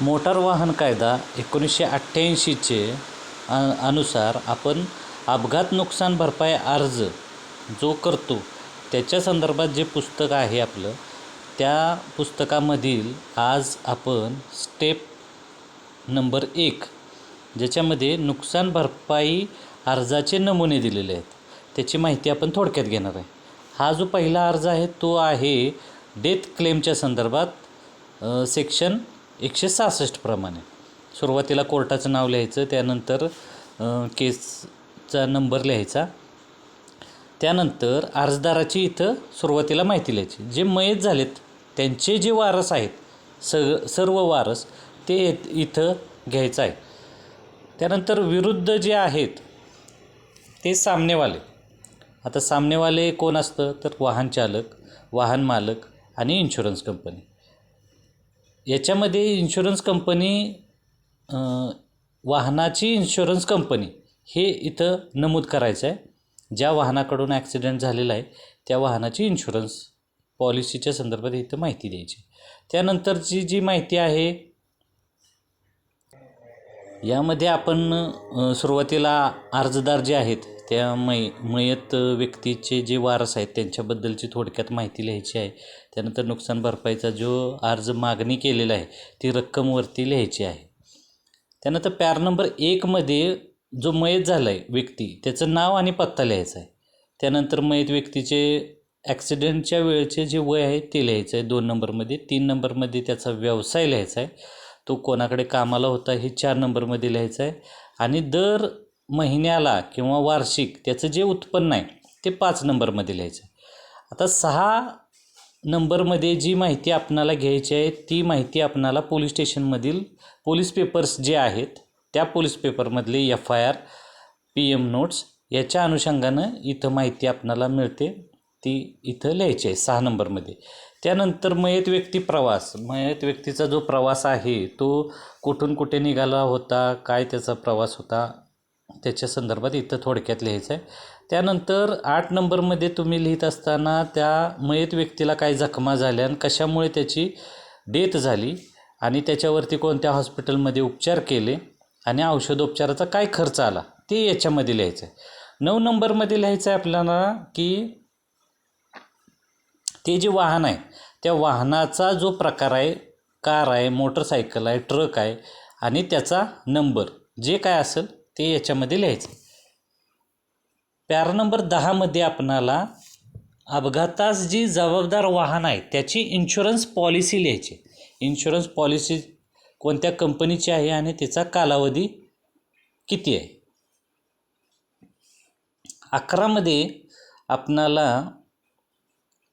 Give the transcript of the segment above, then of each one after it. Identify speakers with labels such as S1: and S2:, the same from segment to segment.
S1: Motor वाहन कायदा एकोणीसशे अठ्ठ्याऐंशीचे अ अनुसार आपण अपघात नुकसान भरपाई अर्ज जो करतो त्याच्या संदर्भात जे पुस्तक आहे आपलं त्या पुस्तकामधील आज आपण स्टेप नंबर एक ज्याच्यामध्ये नुकसान भरपाई अर्जाचे नमुने दिलेले आहेत त्याची माहिती आपण थोडक्यात घेणार आहे. हा जो पहिला अर्ज आहे तो आहे डेथ क्लेमच्या संदर्भात सेक्शन एकशे सहासष्टप्रमाणे सुरुवातीला कोर्टाचं नाव लिहायचं त्यानंतर केसचा नंबर लिहायचा. त्यानंतर अर्जदाराची इथं सुरुवातीला माहिती लिहायची. जे मयत झालेत त्यांचे जे वारस आहेत स सर्व वारस ते इथं घ्यायचं आहे. त्यानंतर विरुद्ध जे आहेत ते सामनेवाले. आता सामनेवाले कोण असतं? तर वाहन चालक वाहन मालक आणि इन्शुरन्स कंपनी याच्यामध्ये इन्शुरन्स कंपनी वाहनाची इन्शुरन्स कंपनी हे इथं नमूद करायचं आहे. ज्या वाहनाकडून ॲक्सिडेंट झालेला आहे त्या वाहनाची इन्शुरन्स पॉलिसीच्या संदर्भात इथं माहिती द्यायची. त्यानंतरची जी माहिती आहे यामध्ये आपण सुरुवातीला अर्जदार जे आहेत त्या मै मयत व्यक्तीचे जे वारस आहेत त्यांच्याबद्दलची थोडक्यात माहिती लिहायची आहे. त्यानंतर नुकसान भरपाईचा जो अर्ज मागणी केलेला आहे ती रक्कमवरती लिहायची आहे. त्यानंतर पॅर नंबर एकमध्ये जो मयत झाला आहे व्यक्ती त्याचं नाव आणि पत्ता लिहायचा आहे. त्यानंतर मयत व्यक्तीचे ॲक्सिडेंटच्या वेळेचे जे वय आहे ते लिहायचं आहे. दोन नंबरमध्ये तीन नंबरमध्ये त्याचा व्यवसाय लिहायचा आहे. तो कोणाकडे कामाला होता हे चार नंबरमध्ये लिहायचं आहे. आणि दर महिन्याला किंवा वार्षिक त्याचं जे उत्पन्न आहे ते पाच नंबरमध्ये लिहायचं. आहे आता सहा नंबरमध्ये जी माहिती आपणाला घ्यायची आहे ती माहिती आपणाला पोलीस स्टेशनमधील पोलीस पेपर्स जे आहेत त्या police पेपरमधले F I R P M notes याच्या अनुषंगानं इथं माहिती आपणाला मिळते ती इथं लिहायची आहे सहा नंबरमध्ये. त्यानंतर मयत व्यक्ती प्रवास. मयत व्यक्तीचा जो प्रवास आहे तो कुठून कुठे निघाला होता काय त्याचा प्रवास होता त्याच्या संदर्भात इथं थोडक्यात लिहायचं आहे त्यानंतर आठ नंबरमध्ये तुम्ही लिहित असताना त्या मयत व्यक्तीला काय जखमा झाल्या आणि कशामुळे त्याची डेथ झाली आणि त्याच्यावरती कोणत्या हॉस्पिटलमध्ये उपचार केले आणि औषधोपचाराचा काय खर्च आला ते याच्यामध्ये लिहायचं आहे नऊ नंबरमध्ये लिहायचं आहे आपल्याला की ते जे वाहन आहे त्या वाहनाचा जो प्रकार आहे कार आहे मोटरसायकल आहे ट्रक आहे आणि त्याचा नंबर जे काय असेल ते याच्यामध्ये लिहायचं. पॅरा नंबर दहामध्ये आपणाला अपघातास जी जबाबदार वाहन आहे त्याची इन्शुरन्स पॉलिसी लिहायची. इन्शुरन्स पॉलिसी कोणत्या कंपनीची आहे आणि त्याचा कालावधी किती आहे? अकरामध्ये आपणाला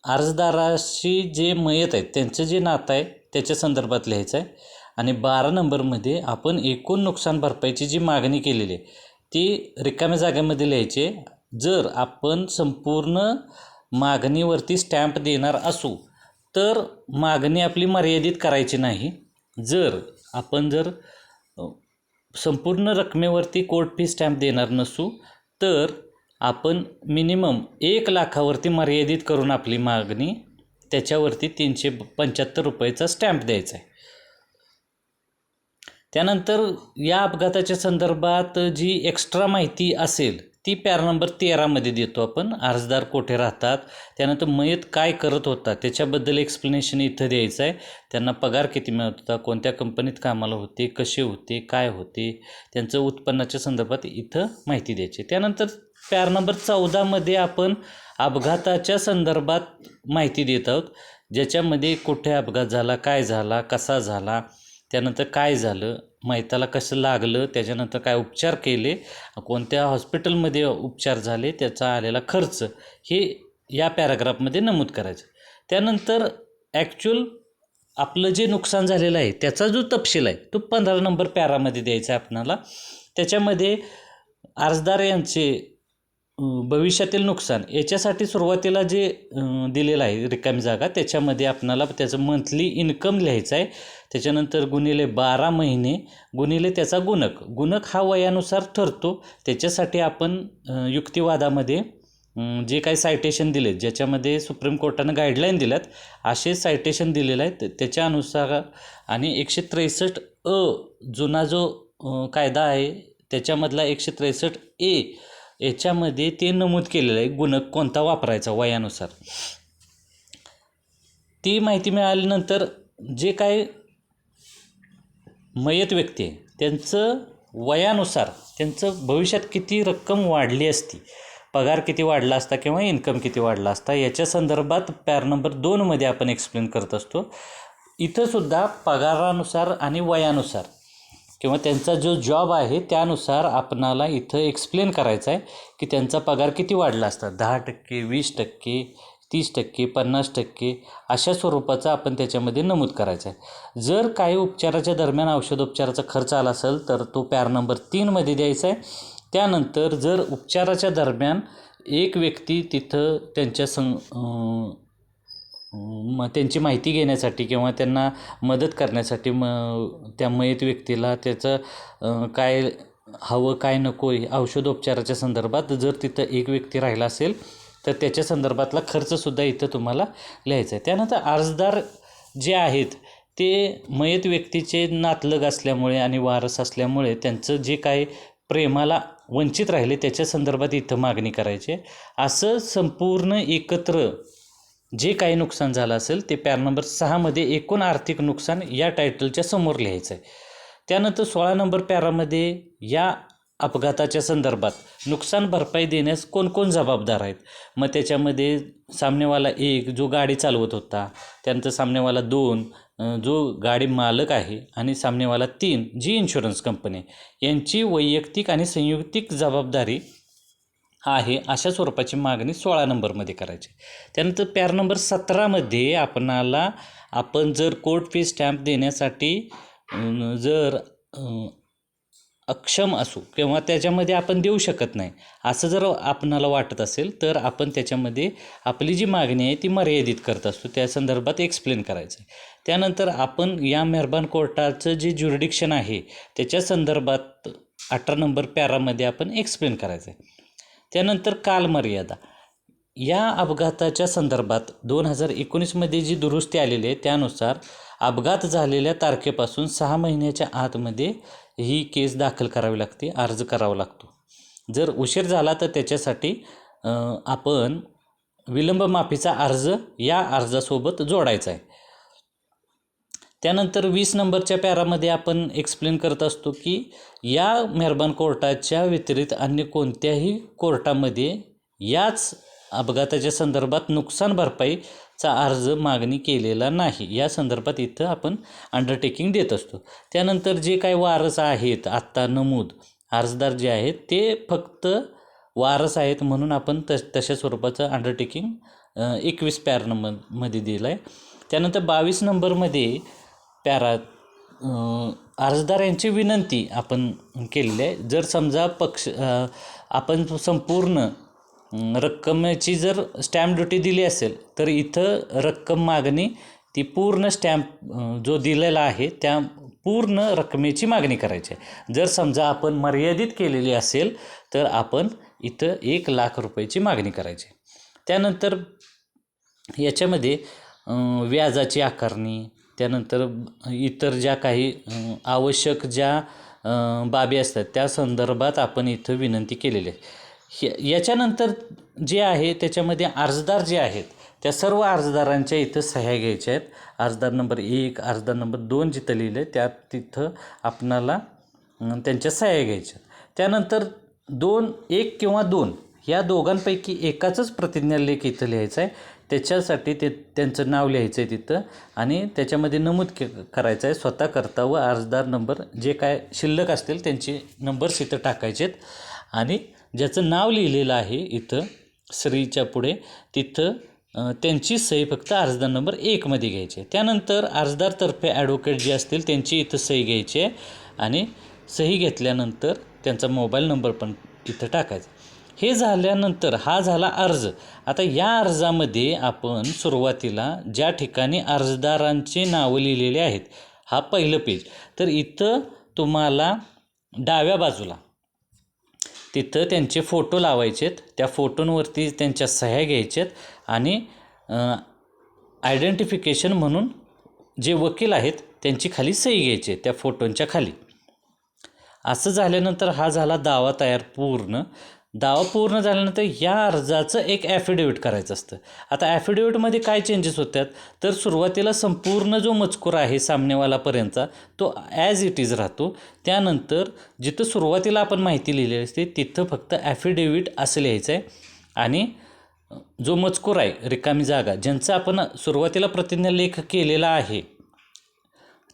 S1: अर्जदाराशी जे मयत आहेत त्यांचं जे नातं आहे त्याच्या संदर्भात लिहायचं आहे. आणि बारा नंबरमध्ये आपण एकूण नुकसान भरपाईची जी मागणी केलेली आहे ती रिकाम्या जागेमध्ये लिहायची जर आपण संपूर्ण मागणीवरती स्टॅम्प देणार असू तर मागणी आपली मर्यादित करायची नाही. जर आपण जर संपूर्ण रकमेवरती कोर्ट फी स्टॅम्प देणार नसू तर आपण मिनिमम एक लाखावरती मर्यादित करून आपली मागणी त्याच्यावरती तीनशे पंच्याहत्तर रुपयेचा स्टॅम्प द्यायचा आहे. त्यानंतर या अपघाताच्या संदर्भात जी एक्स्ट्रा माहिती असेल ती पॅर नंबर तेरामध्ये देतो आपण. अर्जदार कोठे राहतात त्यानंतर मयत काय करत होता त्याच्याबद्दल एक्सप्लेनेशन इथं द्यायचं आहे. त्यांना पगार किती मिळत होता कोणत्या कंपनीत कामाला होते कसे होते काय होते त्यांचं उत्पन्नाच्या संदर्भात इथं माहिती द्यायची त्यानंतर पॅर नंबर चौदामध्ये आपण अपघाताच्या संदर्भात माहिती देत आहोत ज्याच्यामध्ये कुठे अपघात झाला काय झाला कसा झाला त्यानंतर काय झालं? मैताला कसं लागलं? त्याच्यानंतर काय उपचार केले? कोणत्या हॉस्पिटलमध्ये उपचार झाले? त्याचा आलेला खर्च हे या पॅराग्राफमध्ये नमूद करायचं. त्यानंतर ॲक्च्युअल आपलं जे नुकसान झालेलं आहे त्याचा जो तपशील आहे तो पंधरा नंबर पॅरामध्ये द्यायचा आहे आपणाला. त्याच्यामध्ये अर्जदार यांचे भविष्यातील नुकसान याच्यासाठी सुरुवातीला जे दिलेलं आहे रिकामी जागा त्याच्यामध्ये आपणाला त्याचं मंथली इन्कम लिहायचं आहे. त्याच्यानंतर गुणिले बारा महिने गुणिले त्याचा गुणक. गुणक हा वयानुसार ठरतो. त्याच्यासाठी आपण युक्तिवादामध्ये जे काही सायटेशन दिले ज्याच्यामध्ये सुप्रीम कोर्टानं गाईडलाईन दिल्यात असे सायटेशन दिलेलं आहे त्याच्या अनुसार आणि एकशे त्रेसष्ट अ जुना जो कायदा आहे त्याच्यामधला एकशे त्रेसष्ट ए याच्यामध्ये ते नमूद केलेलं आहे गुण कोणता वापरायचा वयानुसार. ती माहिती मिळाल्यानंतर जे काय मयत व्यक्ती आहे त्यांचं वयानुसार त्यांचं भविष्यात किती रक्कम वाढली असती पगार किती वाढला असता किंवा इन्कम किती वाढला असता याच्या संदर्भात पॅर नंबर दोनमध्ये आपण एक्सप्लेन करत असतो. इथंसुद्धा पगारानुसार आणि वयानुसार किंवा त्यांचा जो जॉब आहे त्यानुसार आपणाला इथं एक्सप्लेन करायचं आहे की त्यांचा पगार किती वाढला असता. दहा टक्के वीस टक्के तीस टक्के पन्नास टक्के अशा स्वरूपाचा आपण त्याच्यामध्ये नमूद करायचा आहे. जर काही उपचाराच्या दरम्यान औषधोपचाराचा खर्च आला असेल तर तो पॅर नंबर तीनमध्ये द्यायचा आहे. त्यानंतर जर उपचाराच्या दरम्यान एक व्यक्ती तिथं त्यांच्या सं मग त्यांची माहिती घेण्यासाठी किंवा त्यांना मदत करण्यासाठी म त्या मयत व्यक्तीला त्याचं काय हवं काय नको आहे औषधोपचाराच्या संदर्भात जर तिथं एक व्यक्ती राहिला असेल तर त्याच्या संदर्भातला खर्चसुद्धा इथं तुम्हाला लिहायचा आहे त्यानंतर अर्जदार जे आहेत ते मयत व्यक्तीचे नातलग असल्यामुळे आणि वारस असल्यामुळे त्यांचं जे काय प्रेमाला वंचित राहिले त्याच्या संदर्भात इथं मागणी करायची आहे. असं संपूर्ण एकत्र जे काही नुकसान झालं असेल ते पॅर नंबर सहामध्ये एकूण आर्थिक नुकसान या टायटलच्या समोर लिहायचं आहे त्यानंतर सोळा नंबर पॅरामध्ये या अपघाताच्या संदर्भात नुकसान भरपाई देण्यास कोणकोण जबाबदार आहेत? मग त्याच्यामध्ये सामनेवाला एक जो गाडी चालवत होता त्यानंतर सामनेवाला दोन जो गाडी मालक आहे आणि सामनेवाला तीन जी इन्शुरन्स कंपनी यांची वैयक्तिक आणि संयुक्तिक जबाबदारी आहे अशा स्वरूपाची मागणी सोळा नंबरमध्ये करायची. त्यानंतर पॅर नंबर सतरामध्ये आपणाला आपण जर कोर्ट फी स्टॅम्प देण्यासाठी जर अक्षम असू किंवा त्याच्यामध्ये आपण देऊ शकत नाही असं जर आपणाला वाटत असेल तर आपण त्याच्यामध्ये आपली जी मागणी आहे ती मर्यादित करत असतो. त्या संदर्भात एक्सप्लेन करायचं आहे त्यानंतर आपण या मेहरबान कोर्टाचं जे ज्युरिडिक्शन आहे त्याच्या संदर्भात अठरा नंबर पॅरामध्ये आपण एक्सप्लेन करायचं आहे त्यानंतर कालमर्यादा. या अपघाताच्या संदर्भात दोन हजार एकोणीसमध्ये जी दुरुस्ती आलेली आहे त्यानुसार अपघात झालेल्या तारखेपासून सहा महिन्याच्या आतमध्ये ही केस दाखल करावी लागते अर्ज करावा लागतो. जर उशीर झाला तर त्याच्यासाठी आपण विलंब माफीचा अर्ज या अर्जासोबत जोडायचा आहे. त्यानंतर वीस नंबरच्या पॅरामध्ये आपण एक्सप्लेन करत असतो की या मेहरबान कोर्टाच्या व्यतिरिक्त अन्य कोणत्याही कोर्टामध्ये याच अपघाताच्या संदर्भात नुकसान भरपाईचा अर्ज मागणी केलेला नाही. या संदर्भात इथं आपण अंडरटेकिंग देत असतो. त्यानंतर जे काही वारस आहेत आत्ता नमूद अर्जदार जे आहेत ते फक्त वारस आहेत म्हणून आपण त तशा स्वरूपाचं अंडरटेकिंग एकवीस पॅर नंबरमध्ये दिलं आहे त्यानंतर बावीस नंबरमध्ये पॅरा अर्जदारांची अर्जदार यांची विनंती आपण केलेली आहे. जर समजा पक्ष आपण संपूर्ण रक्कमेची जर स्टॅम्प ड्युटी दिली असेल तर इथं रक्कम मागणी ती पूर्ण स्टॅम्प जो दिलेला आहे त्या पूर्ण रकमेची मागणी करायची आहे. जर समजा आपण मर्यादित केलेली असेल तर आपण इथं एक लाख रुपयाची मागणी करायची त्यानंतर याच्यामध्ये व्याजाची आकारणी त्यानंतर इतर ज्या काही आवश्यक ज्या बाबी असतात त्या संदर्भात आपण इथं विनंती केलेली आहे. हे- याच्यानंतर जे आहे त्याच्यामध्ये अर्जदार जे आहेत त्या सर्व अर्जदारांच्या इथं सह्या घ्यायच्या आहेत. अर्जदार नंबर एक अर्जदार नंबर दोन जिथं लिहिलं आहे त्यात तिथं आपणाला त्यांच्या सह्या घ्यायच्या त्यानंतर दोन एक किंवा दोन या दोघांपैकी एकाचंच प्रतिज्ञालेख इथं लिहायचं आहे. त्याच्यासाठी ते त्यांचं नाव लिहायचं आहे तिथं. आणि त्याच्यामध्ये नमूद के करायचं आहे. स्वतः करता व अर्जदार नंबर जे काय शिल्लक असतील त्यांचे नंबर्स इथं टाकायचे आहेत. आणि ज्याचं नाव लिहिलेलं आहे इथं श्रीच्या पुढे तिथं त्यांची सही फक्त अर्जदार नंबर एकमध्ये घ्यायची आहे. त्यानंतर अर्जदारतर्फे ॲडव्होकेट जे असतील त्यांची इथं सही घ्यायची आहे. आणि सही घेतल्यानंतर त्यांचा मोबाईल नंबर पण इथं टाकायचा हे झाल्यानंतर हा झाला अर्ज. आता या अर्जामध्ये आपण सुरुवातीला ज्या ठिकाणी अर्जदारांची नावं लिहिलेले आहेत हा पहिलं पेज तर इथं तुम्हाला डाव्या बाजूला तिथं त्यांचे फोटो लावायचेत त्या फोटोंवरती त्यांच्या सह्या घ्यायच्यात आणि आयडेंटिफिकेशन म्हणून जे वकील आहेत त्यांची खाली सही घ्यायची त्या फोटोंच्या खाली. असं झाल्यानंतर हा झाला दावा तयार पूर्ण. दावा पूर्ण झाल्यानंतर या अर्जाचं एक ॲफिडेविट करायचं असतं. आता ॲफिडेविटमध्ये काय चेंजेस होतात तर सुरुवातीला संपूर्ण जो मजकूर आहे सामनेवालापर्यंतचा तो ॲज इट इज राहतो. त्यानंतर जिथं सुरुवातीला आपण माहिती लिहिलेली असते तिथं फक्त ॲफिडेविट असं लिहायचं आहे आणि जो मजकूर आहे रिकामी जागा ज्यांचं आपण सुरुवातीला प्रतिज्ञालेख केलेला आहे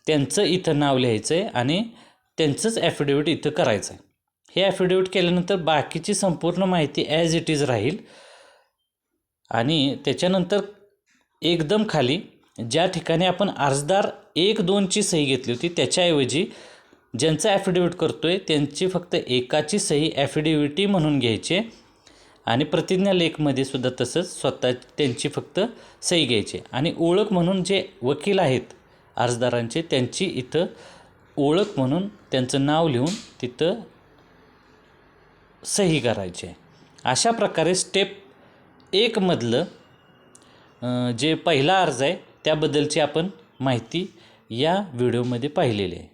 S1: त्यांचं इथं नाव लिहायचं आहे आणि त्यांचंच ॲफिडेविट इथं करायचं आहे हे ॲफिडेविट केल्यानंतर बाकीची संपूर्ण माहिती ॲज इट इज राहील. आणि त्याच्यानंतर एकदम खाली ज्या ठिकाणी आपण अर्जदार एक दोनची सही घेतली होती त्याच्याऐवजी ज्यांचं ॲफिडेविट करतो आहे त्यांची फक्त एकाची सही ॲफिडेविटी म्हणून घ्यायची आणि प्रतिज्ञा लेखमध्ये सुद्धा तसंच स्वतः त्यांची फक्त सही घ्यायची आणि ओळख म्हणून जे वकील आहेत अर्जदारांचे त्यांची इथं ओळख म्हणून त्यांचं नाव लिहून तिथं सही करायची. आहे अशा प्रकारे स्टेप एकमधलं जे पहिला अर्ज आहे त्याबद्दलची आपण माहिती या व्हिडिओमध्ये पाहिलेली आहे.